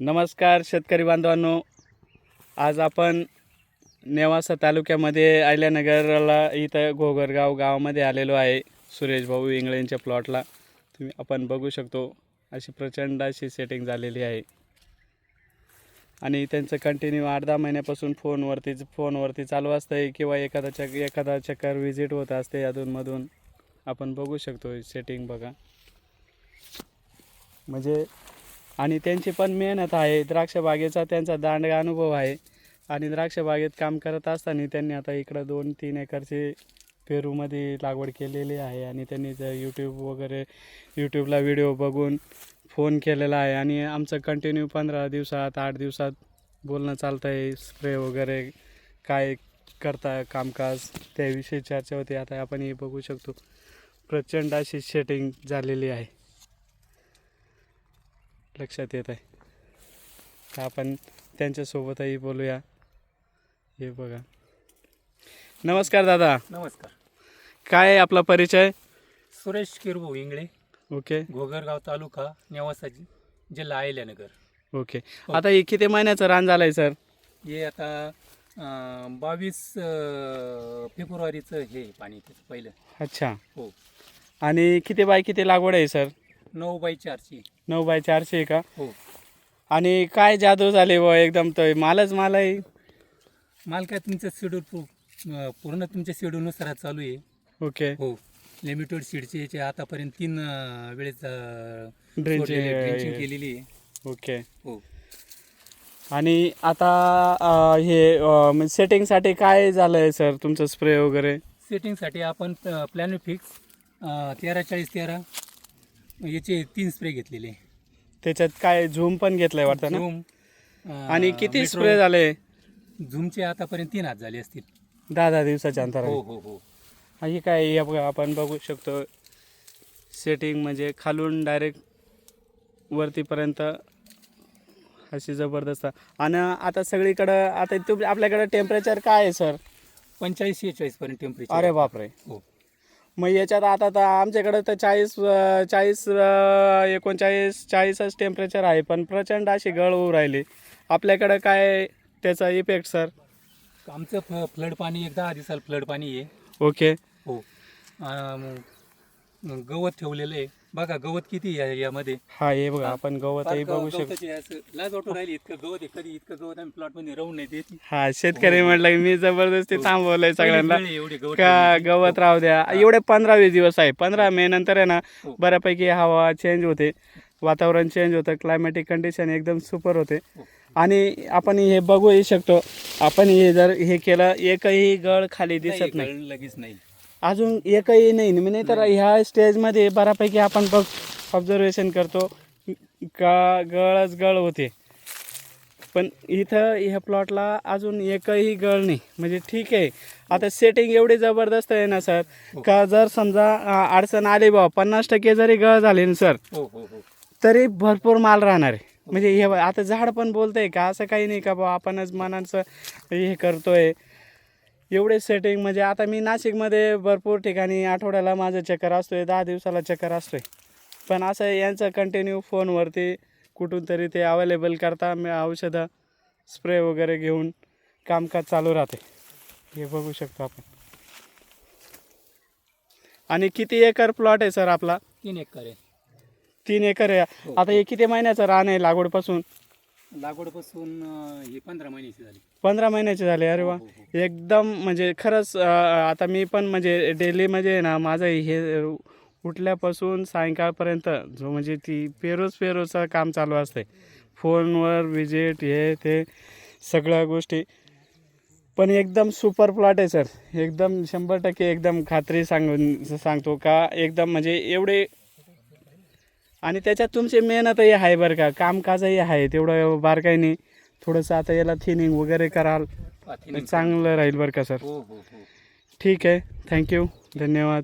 नमस्कार शेतकरी बांधवांनो. आज आपण नेवासा तालुक्यामध्ये अहिल्यानगरला इथं घोगरगाव गावामध्ये आलेलो आहे. सुरेश भाऊ इंगळेंच्या प्लॉटला तुम्ही आपण बघू शकतो अशी प्रचंड अशी सेटिंग झालेली आहे. आणि त्यांचं कंटिन्यू आठ दहा महिन्यापासून फोनवरती फोनवरती चालू असतं आहे किंवा एखादा चक एखादा चक्कर व्हिजिट होत असते अधूनमधून. आपण बघू शकतो सेटिंग बघा. म्हणजे आणि त्यांची पण मेहनत आहे. द्राक्षबागेचा त्यांचा दांडगा अनुभव आहे. आणि द्राक्षबागेत काम करत असताना त्यांनी आता इकडं दोन तीन एकरचे पेरूमध्ये लागवड केलेली आहे. आणि त्यांनी जर यूट्यूब वगैरे यूट्यूबला व्हिडिओ बघून फोन केलेला आहे. आणि आमचं कंटिन्यू पंधरा दिवसात आठ दिवसात बोलणं चालतं आहे स्प्रे वगैरे काय करता कामकाज त्याविषयी चर्चा होते. आता आपण हे बघू शकतो. प्रचंड अशी शेटिंग झालेली आहे. लक्षात येत आहे. तर आपण त्यांच्यासोबतही बोलूया. हे बघा. नमस्कार दादा. नमस्कार. काय आहे आपला परिचय? सुरेश किरभू इंगळे. ओके. घोगरगाव तालुका नेवासा जि- जिल्हा अहिल्यानगर. ओके. आता हे किती महिन्याचं रान झालं आहे सर? हे आता बावीस फेब्रुवारीचं हे आहे पाणी त्याचं पहिलं. अच्छा. हो. आणि किती बाय किती लागवड आहे सर? नऊ बाय चारची. नऊ बाय चारशे का? हो. आणि काय जादू झाले व एकदम तर मालच माल आहे. माल काय तुमचं शेड्यूल पूर्ण तुमच्या शेड्यूलनुसार चालू आहे. ओके. हो. लिमिटेड सीडचे याचे आतापर्यंत तीन अं, वेळेस ड्रेंचिंग ड्रिंचिंग केलेली आहे. ओके. हो. आणि आता अं, हे सेटिंगसाठी काय झालं आहे सर? तुमचं स्प्रे वगैरे? सेटिंगसाठी आपण प्लॅन फिक्स तेरा चाळीस तेरा. याचे तीन स्प्रे घेतलेले त्याच्यात काय झूम पण घेतलंय वाटतं ना? झूम, आणि किती स्प्रे झाले? झूमचे आतापर्यंत तीन हात झाले असतील. दहा दहा दिवसाच्या अंतराने. हो हो हो. ही काय हे बघा आपण बघू शकतो. सेटिंग म्हणजे खालून डायरेक्ट वरतीपर्यंत अशी जबरदस्त. आणि आता सगळीकडं आता तुम्ही आपल्याकडं टेम्परेचर काय आहे सर पंचेचाळीस शेहेचाळीस पर्यंत टेम्परेचर अरे बापरे. हो. मग याच्यात आता तर आमच्याकडं तर चाळीस चाळीस एकोणचाळीस चाळीसच टेम्परेचर आहे. पण प्रचंड अशी गळ होऊ राहिली. आपल्याकडं काय त्याचा इफेक्ट सर आमचं फ्लड पाणी एक दहा दिवसाला फ्लड पाणी आहे. ओके हो. अं, गवत ठेवलेलं आहे. बघा गवत किती आहे यामध्ये? हा हे बघा आपण गवतही फार बघू शकतो. लाज वाटू राहिली इतकं गवत आहे कधी इतकं गवत आम्ही प्लॉटमध्ये राहून नाही देत. हा शेतकरी म्हटलं की मी जबरदस्ती हो. थांबवलंय सगळ्यांना. आहे एवढी गवत का. गवत राहू द्या. एवढे पंधरा वीस दिवस आहे. पंधरा मे नंतर आहे ना हो. बऱ्यापैकी हवा चेंज होते. वातावरण चेंज होतं. क्लायमॅटिक कंडिशन एकदम सुपर होते. हो. आणि आपण हे बघूही शकतो. आपण हे जर हे केलं एकही गळ खाली दिसत नाही. लगेच नाही. अजून एकही नाही. नाही तर ह्या स्टेजमध्ये बऱ्यापैकी आपण बघ ऑब्झर्वेशन करतो. का गळच गळ होते. पण इथं ह्या प्लॉटला अजून एकही गळ नाही. म्हणजे ठीक आहे. आता सेटिंग एवढी जबरदस्त आहे ना सर का जर समजा अडचण आली बा पन्नास टक्के जरी गळ झाली ना सर हो हो हो. तरी भरपूर माल राहणार आहे. म्हणजे हे आता झाड पण बोलतंय का? असं काही नाही का बा आपणच मनाचं हे करतोय. एवढे सेटिंग म्हणजे आता मी नाशिकमध्ये भरपूर ठिकाणी आठवड्याला माझं चक्कर असतोय दहा दिवसाला चक्कर असतोय. पण असं यांचं कंटिन्यू फोनवरती कुठून तरी ते अवेलेबल करता मी औषधं स्प्रे वगैरे घेऊन कामकाज चालू राहते. हे बघू शकतो आपण. आणि किती एकर प्लॉट आहे सर आपला? तीन एकर आहे. तीन एकर आहे. हो. आता हे किती महिन्याचं रान आहे लागवडपासून? लागवडपासून ही पंधरा महिन्याची झाली. पंधरा महिन्याचे झाले. अरे वा. हो, हो, एकदम म्हणजे खरंच अं, आता मी पण म्हणजे डेली म्हणजे ना माझं हे उठल्यापासून सायंकाळपर्यंत जो म्हणजे ती पेरोज पेरोजचं काम चालू असते फोनवर विजिट हे ते सगळ्या गोष्टी. पण एकदम सुपर प्लॉट आहे सर. एकदम शंभर टक्के एकदम खात्री सांगून सांगतो का? एकदम म्हणजे एवढे आणि त्याच्यात तुमची मेहनतही आहे बरं का. कामकाजही आहे. तेवढं बारकाई नाही थोडंसं आता याला थिनिंग वगैरे कराल चांगलं राहील बरं का सर हो हो हो. ठीक आहे. थँक्यू धन्यवाद.